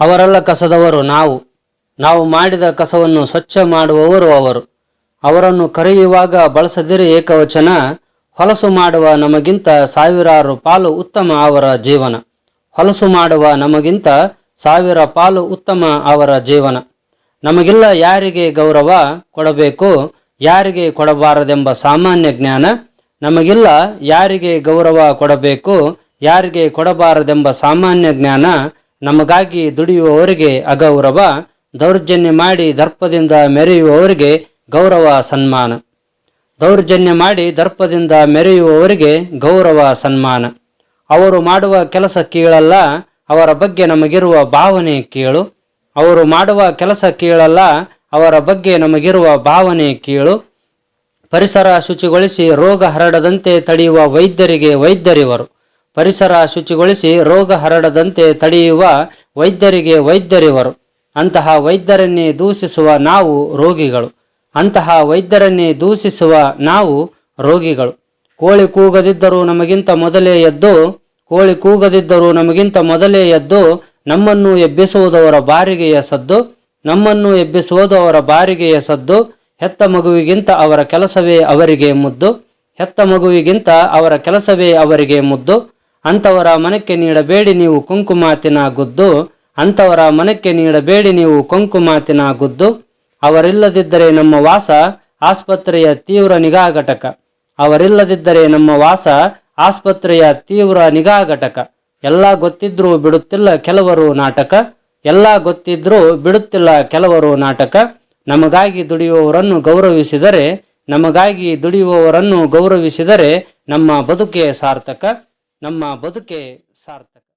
ಅವರೆಲ್ಲ ಕಸದವರು ನಾವು. ನಾವು ಮಾಡಿದ ಕಸವನ್ನು ಸ್ವಚ್ಛ ಮಾಡುವವರು ಅವರು. ಅವರನ್ನು ಕರೆಯುವಾಗ ಬಳಸದಿರಿ ಏಕವಚನ. ಹೊಲಸು ಮಾಡುವ ನಮಗಿಂತ ಸಾವಿರಾರು ಪಾಲು ಉತ್ತಮ ಅವರ ಜೀವನ. ಹೊಲಸು ಮಾಡುವ ನಮಗಿಂತ ಸಾವಿರ ಪಾಲು ಉತ್ತಮ ಅವರ ಜೀವನ. ನಮಗಿಲ್ಲ ಯಾರಿಗೆ ಗೌರವ ಕೊಡಬೇಕು, ಯಾರಿಗೆ ಕೊಡಬಾರದೆಂಬ ಸಾಮಾನ್ಯ ಜ್ಞಾನ. ನಮಗಿಲ್ಲ ಯಾರಿಗೆ ಗೌರವ ಕೊಡಬೇಕು, ಯಾರಿಗೆ ಕೊಡಬಾರದೆಂಬ ಸಾಮಾನ್ಯ ಜ್ಞಾನ. ನಮಗಾಗಿ ದುಡಿಯುವವರಿಗೆ ಅಗೌರವ, ದೌರ್ಜನ್ಯ ಮಾಡಿ ದರ್ಪದಿಂದ ಮೆರೆಯುವವರಿಗೆ ಗೌರವ ಸನ್ಮಾನ. ದೌರ್ಜನ್ಯ ಮಾಡಿ ದರ್ಪದಿಂದ ಮೆರೆಯುವವರಿಗೆ ಗೌರವ ಸನ್ಮಾನ. ಅವರು ಮಾಡುವ ಕೆಲಸ ಕೀಳಲ್ಲ, ಅವರ ಬಗ್ಗೆ ನಮಗಿರುವ ಭಾವನೆ ಕೀಳು. ಅವರು ಮಾಡುವ ಕೆಲಸ ಕೀಳಲ್ಲ, ಅವರ ಬಗ್ಗೆ ನಮಗಿರುವ ಭಾವನೆ ಕೀಳು. ಪರಿಸರ ಶುಚಿಗೊಳಿಸಿ ರೋಗ ಹರಡದಂತೆ ತಡೆಯುವ ವೈದ್ಯರಿಗೆ ವೈದ್ಯರಿವರು. ಪರಿಸರ ಶುಚಿಗೊಳಿಸಿ ರೋಗ ಹರಡದಂತೆ ತಡೆಯುವ ವೈದ್ಯರಿಗೆ ವೈದ್ಯರಿವರು. ಅಂತಹ ವೈದ್ಯರನ್ನೇ ದೂಷಿಸುವ ನಾವು ರೋಗಿಗಳು. ಅಂತಹ ವೈದ್ಯರನ್ನೇ ದೂಷಿಸುವ ನಾವು ರೋಗಿಗಳು. ಕೋಳಿ ಕೂಗದಿದ್ದರೂ ನಮಗಿಂತ ಮೊದಲೇ ಎದ್ದು, ಕೋಳಿ ಕೂಗದಿದ್ದರೂ ನಮಗಿಂತ ಮೊದಲೇ ಎದ್ದು ನಮ್ಮನ್ನು ಎಬ್ಬಿಸುವುದವರ ಬಾರಿಗೆಯ ಸದ್ದು, ನಮ್ಮನ್ನು ಎಬ್ಬಿಸುವುದು ಅವರ ಬಾರಿಗೆಯ ಸದ್ದು, ಹೆತ್ತ ಮಗುವಿಗಿಂತ ಅವರ ಕೆಲಸವೇ ಅವರಿಗೆ ಮುದ್ದು, ಹೆತ್ತ ಮಗುವಿಗಿಂತ ಅವರ ಕೆಲಸವೇ ಅವರಿಗೆ ಮುದ್ದು ಅಂಥವರ ಮನಕ್ಕೆ ನೀಡಬೇಡಿ ನೀವು ಕುಂಕುಮಾತಿನ ಗುದ್ದು, ಅಂಥವರ ಮನಕ್ಕೆ ನೀಡಬೇಡಿ ನೀವು ಕುಂಕುಮಾತಿನ ಗುದ್ದು. ಅವರಿಲ್ಲದಿದ್ದರೆ ನಮ್ಮ ವಾಸ ಆಸ್ಪತ್ರೆಯ ತೀವ್ರ ನಿಗಾ ಘಟಕ. ಅವರಿಲ್ಲದಿದ್ದರೆ ನಮ್ಮ ವಾಸ ಆಸ್ಪತ್ರೆಯ ತೀವ್ರ ನಿಗಾ ಘಟಕ. ಎಲ್ಲ ಗೊತ್ತಿದ್ರೂ ಬಿಡುತ್ತಿಲ್ಲ ಕೆಲವರು ನಾಟಕ. ಎಲ್ಲ ಗೊತ್ತಿದ್ರೂ ಬಿಡುತ್ತಿಲ್ಲ ಕೆಲವರು ನಾಟಕ. ನಮಗಾಗಿ ದುಡಿಯುವವರನ್ನು ಗೌರವಿಸಿದರೆ, ನಮಗಾಗಿ ದುಡಿಯುವವರನ್ನು ಗೌರವಿಸಿದರೆ ನಮ್ಮ ಬದುಕೆ ಸಾರ್ಥಕ. ನಮ್ಮ ಬದುಕೆ ಸಾರ್ಥಕ.